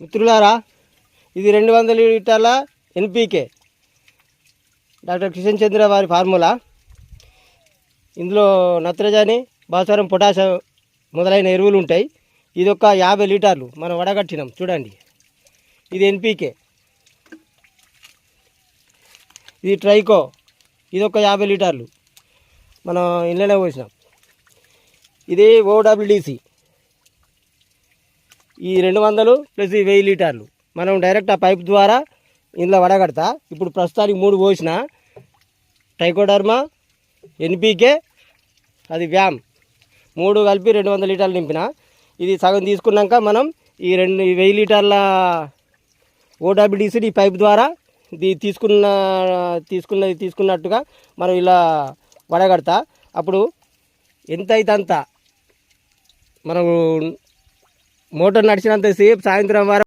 మిత్రులారా ఇది రెండు వందల లీటర్ల ఎన్పీకే డాక్టర్ కిషన్ చంద్ర వారి ఫార్ములా. ఇందులో నత్రజని భాస్వరం పొటాషియం మొదలైన ఎరువులు ఉంటాయి. ఇది ఒక యాభై లీటర్లు మనం వడగట్టినాం చూడండి. ఇది ఎన్పీకే ఇది ట్రైకో ఇది ఒక యాభై లీటర్లు. మనం ఇంట్లోనే పోసినాం. ఇది ఓడబ్ల్యూడిసి ఈ రెండు వందలు ప్లస్ ఈ వెయ్యి లీటర్లు. మనం డైరెక్ట్ ఆ పైప్ ద్వారా ఇందులో వడగడతా. ఇప్పుడు ప్రస్తుతానికి మూడు పోసిన. టైకోడర్మా ఎన్పీకే అది వ్యామ్. మూడు కలిపి రెండు వందల లీటర్లు నింపిన. ఇది సగం తీసుకున్నాక మనం ఈ రెండు వెయ్యి లీటర్ల ఓడబ్ల్యూడిసి ఈ పైప్ ద్వారా ఇది తీసుకున్న తీసుకున్నది తీసుకున్నట్టుగా మనం ఇలా వడగడతా. అప్పుడు ఎంత అయితే అంత మనం మోటార్ నడిచినంతసేపు సాయంత్రం వరకు